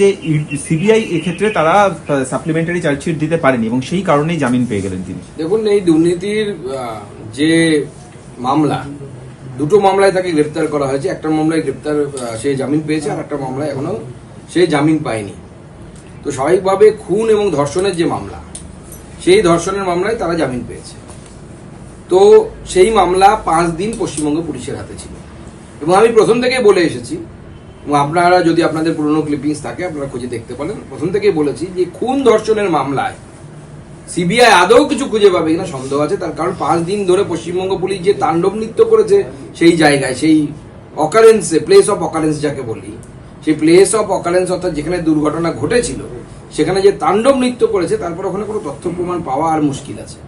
যে সিবিআই এক্ষেত্রে তারা সাপ্লিমেন্টারি চার্জশিট দিতে পারেনি এবং সেই কারণেই জামিন পেয়ে গেলেন তিনি। দেখুন, এই দুর্নীতির যে মামলা, দুটো মামলায় তাকে গ্রেপ্তার করা হয়েছে। একটা মামলায় গ্রেপ্তার সে জামিন পেয়েছে আর একটা মামলায় এখনও সে জামিন পায়নি। তো স্বাভাবিকভাবে খুন এবং ধর্ষণের যে মামলা, সেই ধর্ষণের মামলায় তারা জামিন পেয়েছে। তো সেই মামলা পাঁচ দিন পশ্চিমবঙ্গ পুলিশের হাতে ছিল। এবং আমি প্রথম থেকে বলে এসেছি এবং আপনারা যদি আপনাদের পুরনো ক্লিপিংস থাকে, আপনারা খুঁজে দেখতে পারেন। প্রথম থেকেই বলেছি যে খুন ধর্ষণের মামলায় সিবিআই আদৌ কিছু খুঁজে পাবে কিনা সন্দেহ আছে। তার কারণ পাঁচ দিন ধরে পশ্চিমবঙ্গ পুলিশ যে তাণ্ডব নৃত্য করেছে সেই জায়গায়, সেই অকারেন্সে প্লেস অফ অকারেন্স যাকে বলি, সেই প্লেস অফ অকারেন্স অর্থাৎ যেখানে দুর্ঘটনা ঘটেছিল, সেখানে যে তাণ্ডব নৃত্য করেছে, তারপর ওখানে কোনো তথ্য প্রমাণ পাওয়া আর মুশকিল আছে।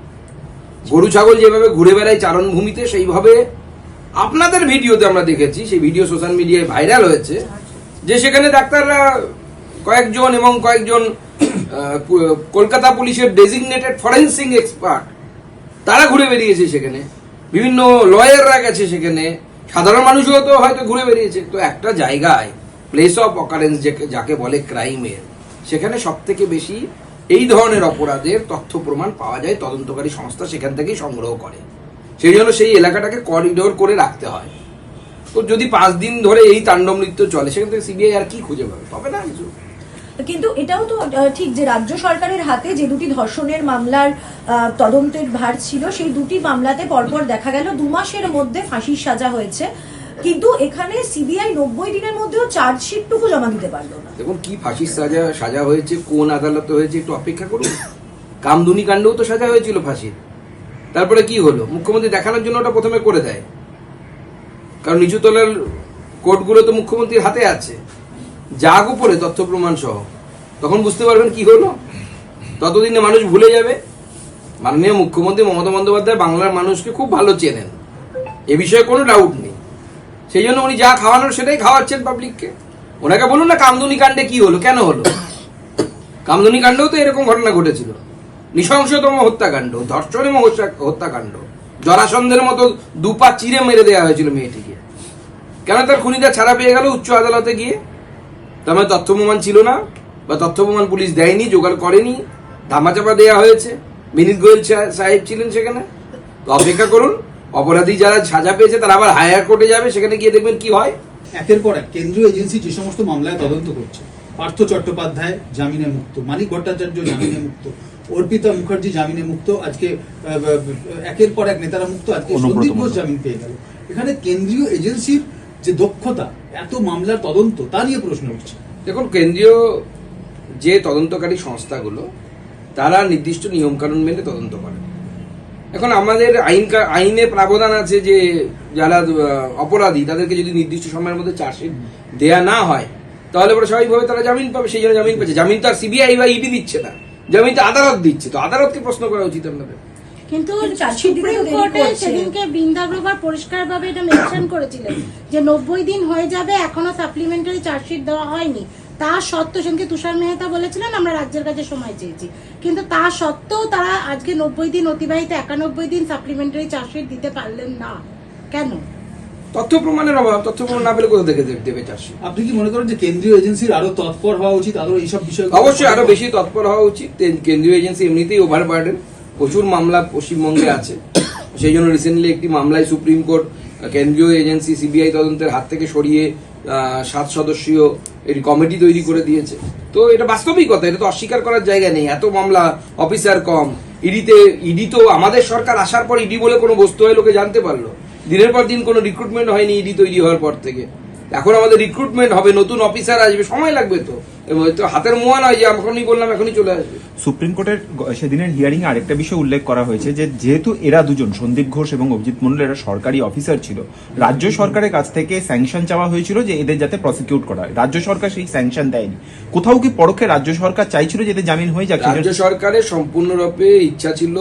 গরু, ছাগল যেভাবে ঘুরে বেড়ায় চারণভূমিতে, সেইভাবে আপনাদের ভিডিওতে আমরা দেখেছি, সেই ভিডিও সোশ্যাল মিডিয়ায় ভাইরাল হয়েছে, যে সেখানে ডাক্তাররা কয়েকজন এবং কয়েকজন কলকাতা পুলিশের ডেজিগনেটেড ফরেন্সিক এক্সপার্ট তারা ঘুরে বেরিয়েছে সেখানে। বিভিন্ন লয়াররা গেছে সেখানে। সাধারণ মানুষও তো হয়তো ঘুরে বেরিয়েছে। তো একটা জায়গায় প্লেস অফ অকারেন্স যাকে বলে ক্রাইমের সেখানে সব থেকে বেশি এই ধরনের অপরাধের তথ্য প্রমাণ পাওয়া যায়, তদন্তকারী সংস্থা সেখান থেকেই সংগ্রহ করে। সেই জন্য সেই এলাকাটাকে করিডোর করে রাখতে হয়। তো যদি পাঁচ দিন ধরে এই তাণ্ডব নৃত্য চলে সেখান থেকে সিবিআই আর কি খুঁজে পাবে? পাবে না কিছু। কিন্তু এটাও তো ঠিক যে রাজ্য সরকারের হাতে যে দুটি ধর্ষণের মামলার তদন্তের ভার ছিল সেই দুটি মামলাতে পরপর দেখা গেল দু মাসের মধ্যে ফাঁসির সাজা হয়েছে। কিন্তু এখানে সিবিআই নব্বই দিনের মধ্যেও চার্জশিটটুকু জমা দিতে পারল না। দেখুন কি ফাঁসির সাজা সাজা হয়েছে কোন আদালতে হয়েছে একটু অপেক্ষা করুন। কামদুনি কাণ্ডও তো সাজা হয়েছিল ফাঁসির। তারপরে কি হলো? মুখ্যমন্ত্রী দেখানোর জন্য ওটা প্রথমে করে দেয়। কারণ নিচু নিচুতলার কোর্টগুলো তো মুখ্যমন্ত্রীর হাতে আছে। যাক উপরে তথ্য প্রমাণ সহ। তখন বুঝতে পারবেন কি হলো? ততদিনে মানুষ ভুলে যাবে। মাননীয় মুখ্যমন্ত্রী মমতা বন্দ্যোপাধ্যায় বাংলার মানুষকে খুব ভালো চেনেন। এ বিষয়ে কোনো ডাউট নেই। সেই জন্য উনি যা খাওয়ানোর সেটাই খাওয়াচ্ছেন পাবলিককে ওনাকে বলুন না কামদুনি কাণ্ডে কি হলো, কেন হলো? কামদুনি কাণ্ডেও তো এরকম ঘটনা ঘটেছিল। নৃশংসতম হত্যাকাণ্ড ধর্ষণ এবং হত্যাকাণ্ড, জরাসন্ধের মতো দুপা চিরে মেরে দেওয়া হয়েছিল মেয়েটিকে। কেন তার খুনিটা ছাড়া পেয়ে গেল উচ্চ আদালতে গিয়ে? তার মানে তথ্য প্রমাণ ছিল না, বা তথ্য প্রমাণ পুলিশ দেয়নি, জোগাড় করেনি, ধামাচাপা দেওয়া হয়েছে। বিনীত গোয়েল সাহেব ছিলেন সেখানে। তো অপেক্ষা করুন, অপরাধী যারা সাজা পেয়েছে তারা আবার হায়ার কোর্টে যাবে, সেখানে গিয়ে দেখবেন কি হয়। একের পর এক কেন্দ্রীয় এজেন্সি যে সমস্ত মামলায় তদন্ত করছে। পার্থ চট্টোপাধ্যায়, জামিনে মুক্ত, মানিক ভট্টাচার্য জামিনে মুক্ত। অর্পিতা মুখার্জি জামিনে মুক্ত আজকে একের পর এক নেতারা মুক্ত আজকে সন্দীপ ঘোষ জামিন পেয়ে গেল। এখানে কেন্দ্রীয় এজেন্সির যে দক্ষতা এত মামলার তদন্ত তা নিয়ে প্রশ্ন উঠছে। দেখুন কেন্দ্রীয় যে তদন্তকারী সংস্থাগুলো তারা নির্দিষ্ট নিয়মকানুন মেনে তদন্ত করে। এখন আমাদের আইন আইনে প্রাবধান আছে যে যারা অপরাধী তাদেরকে যদি নির্দিষ্ট সময়ের মধ্যে চার্জশিট দেয়া না হয় তাহলে পরে স্বাভাবিকভাবে তারা জামিন পাবে সেই জন্য জামিন পাচ্ছে জামিন তো আর সিবিআই বা ইডি দিচ্ছে না। জামিন তো আদালত দিচ্ছে তো আদালতকে প্রশ্ন করা উচিত আপনাদের। কিন্তু সুপ্রিম কোর্টে সেদিনকে বৃন্দা গ্রোভার পরিষ্কারভাবে এটা মেনশন করেছিলেন যে নব্বই দিন হয়ে যাবে এখনও সাপ্লিমেন্টারি চার্জশিট দেওয়া হয়নি। তা সত্ত্বেও সেদিনকে তুষার মেহতা বলেছিলেন আমরা রাজ্যের কাছে সময় চেয়েছি। কিন্তু তা সত্ত্বেও তারা আজকে নব্বই দিন অতিবাহিত একানব্বই দিন সাপ্লিমেন্টারি চার্জশিট দিতে পারলেন না। কেন? তথ্য প্রমাণের অভাব তথ্য প্রমাণ না পেলে কোথা থেকে দেবে- চার্জশিট আপনি কি মনে করেন যে কেন্দ্রীয় এজেন্সির আরও তৎপর হওয়া উচিত আরও এইসব বিষয় অবশ্যই আরও বেশি তৎপর হওয়া উচিত। কেন্দ্রীয় এজেন্সি এমনিতেই ওভার বার্ডেন প্রচুর মামলা পশ্চিমবঙ্গে আছে। সেই জন্য রিসেন্টলি একটি মামলায় সুপ্রিম কোর্ট কেন্দ্রীয় এজেন্সি সিবিআই তদন্তের হাত থেকে সরিয়ে সাত সদস্যীয় একটি কমিটি তৈরি করে দিয়েছে। তো এটা বাস্তবিকতা এটা তো অস্বীকার করার জায়গা নেই। এত মামলা অফিসার কম। ইডিতে ইডি তো আমাদের সরকার আসার পর ইডি বলে কোনো বস্তু হয় লোকে জানতে পারল। দিনের পর দিন কোনো রিক্রুটমেন্ট হয়নি ইডি তৈরি হওয়ার পর থেকে। এখন আমাদের রিক্রুটমেন্ট হবে নতুন অফিসার আসবে সময় লাগবে তো। তো হাতের মোয়া নয় যে এখনই বললাম এখনই চলে আসবে। সুপ্রিম কোর্টের সেদিনের হিয়ারিং এ আরেকটা বিষয় উল্লেখ করা হয়েছে যে যেহেতু এরা দুজন সন্দীপ ঘোষ এবং অভিজিৎ মন্ডল এরা সরকারি অফিসার ছিল রাজ্য সরকারের কাছ থেকে স্যাংশন চাওয়া হয়েছিল যে এদের যাতে প্রসিকিউট করা হয়। রাজ্য সরকার সেই স্যাংশন দেয়নি। কোথাও কি পরোক্ষে রাজ্য সরকার চাইছিল যে এদের জামিন হয়ে যাক? রাজ্য সরকারের সম্পূর্ণরূপে ইচ্ছা ছিল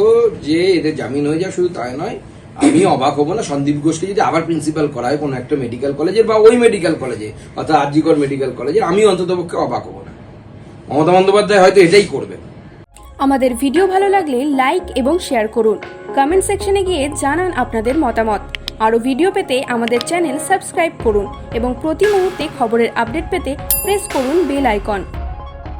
যে এদের জামিন হয়ে যাক শুধু তাই নয় আমি অবাক হব না, সন্দীপ ঘোষকে যদি আবার প্রিন্সিপাল করা হয় কোনো একটা মেডিকেল কলেজের বা ওই মেডিকেল কলেজে অর্থাৎ আরজিকর মেডিকেল কলেজে আমি অন্ততপক্ষে অবাক হব না। মমতা বন্দ্যোপাধ্যায় হয়তো এটাই করবেন। আমাদের ভিডিও ভালো লাগলে লাইক এবং শেয়ার করুন। কমেন্ট সেকশনে গিয়ে জানান আপনাদের মতামত। আরও ভিডিও পেতে আমাদের চ্যানেল সাবস্ক্রাইব করুন এবং প্রতি মুহূর্তে খবরের আপডেট পেতে প্রেস করুন বেল আইকন